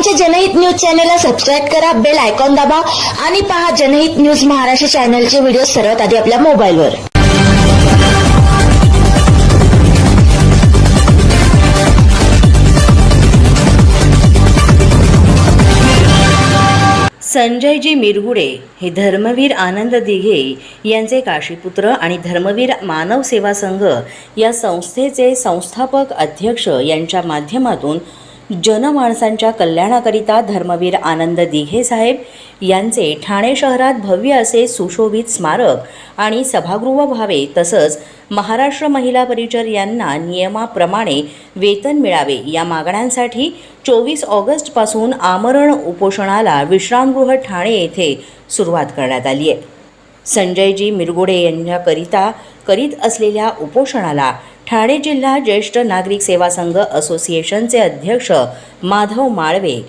आमचे जनहित न्यूज चॅनलला सबस्क्राईब करा बेल आयकॉन दाबा आणि पहा जनहित न्यूज महाराष्ट्र चॅनलचे व्हिडिओ सर्वात आधी आपल्या मोबाईलवर. संजयजी मिरगुडे हे धर्मवीर आनंद दिघे यांचे काशीपुत्र आणि धर्मवीर मानव सेवा संघ या संस्थेचे संस्थापक अध्यक्ष यांच्या माध्यमातून जनमाणसांच्या कल्याणाकरिता धर्मवीर आनंद दिघे साहेब यांचे ठाणे शहरात भव्य असे सुशोभित स्मारक आणि सभागृह व्हावे तसंच महाराष्ट्र महिला परिचर यांना नियमाप्रमाणे वेतन मिळावे या मागण्यांसाठी चोवीस ऑगस्टपासून आमरण उपोषणाला विश्रामगृह ठाणे येथे सुरुवात करण्यात आली आहे. संजयजी मिरगुडे यांच्याकरिता करीत असलेल्या उपोषणाला ठाणे जिल्हा ज्येष्ठ नागरिक सेवा संघ असोसिएशनचे अध्यक्ष माधव माळवे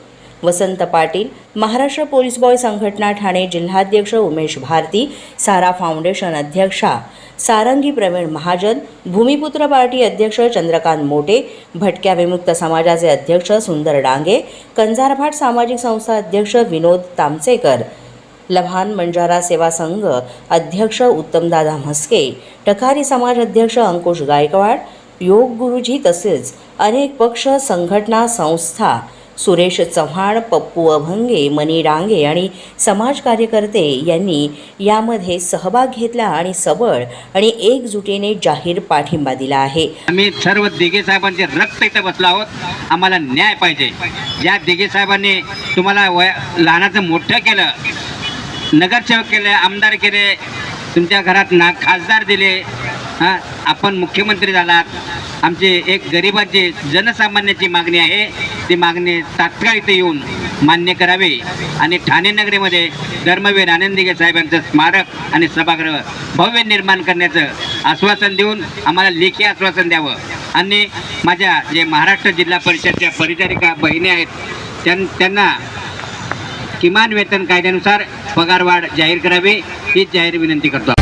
वसंत पाटील महाराष्ट्र पोलीस बॉय संघटना ठाणे जिल्हाध्यक्ष उमेश भारती सारा फाउंडेशन अध्यक्षा सारंगी प्रवीण महाजन भूमिपुत्र पार्टी अध्यक्ष चंद्रकांत मोटे भटक्या विमुक्त समाजाचे अध्यक्ष सुंदर डांगे कंजारभाट सामाजिक संस्था अध्यक्ष विनोद तामसेकर लभान बंजारा सेवा संघ अध्यक्ष उत्तमदादा म्हस्के टकारी समाज अध्यक्ष अंकुश गायकवाड योग गुरुजी तसेच अनेक पक्ष संघटना संस्था सुरेश चव्हाण पप्पू अभंगे मनी डांगे आणि समाज कार्यकर्ते यांनी यामध्ये सहभाग घेतला आणि सबळ आणि एकजुटीने जाहीर पाठिंबा दिला आहे. आम्ही सर्व दिघे साहेबांचे रक्त इथं बसलो आहोत. आम्हाला न्याय पाहिजे. ज्या दिघे साहेबांनी तुम्हाला वय लहानाचं मोठं केलं. नगरसेवक केले आमदार केले तुमच्या घरात ना खासदार दिले हां आपण मुख्यमंत्री झालात. आमची एक गरिबाची जनसामान्याची मागणी आहे. ती मागणी तात्काळ इथे येऊन मान्य करावी. आणि ठाणे नगरीमध्ये धर्मवीर आनंदिगे साहेबांचं स्मारक आणि सभागृह भव्य निर्माण करण्याचं आश्वासन देऊन आम्हाला लेखी आश्वासन द्यावं. आणि माझ्या जे महाराष्ट्र जिल्हा परिषदच्या परिचारिका बहिणी आहेत त्यां त्यांना किमान वेतन कायद्यानुसार पगारवाढ जाहीर करावी हीच जाहीर विनंती करतो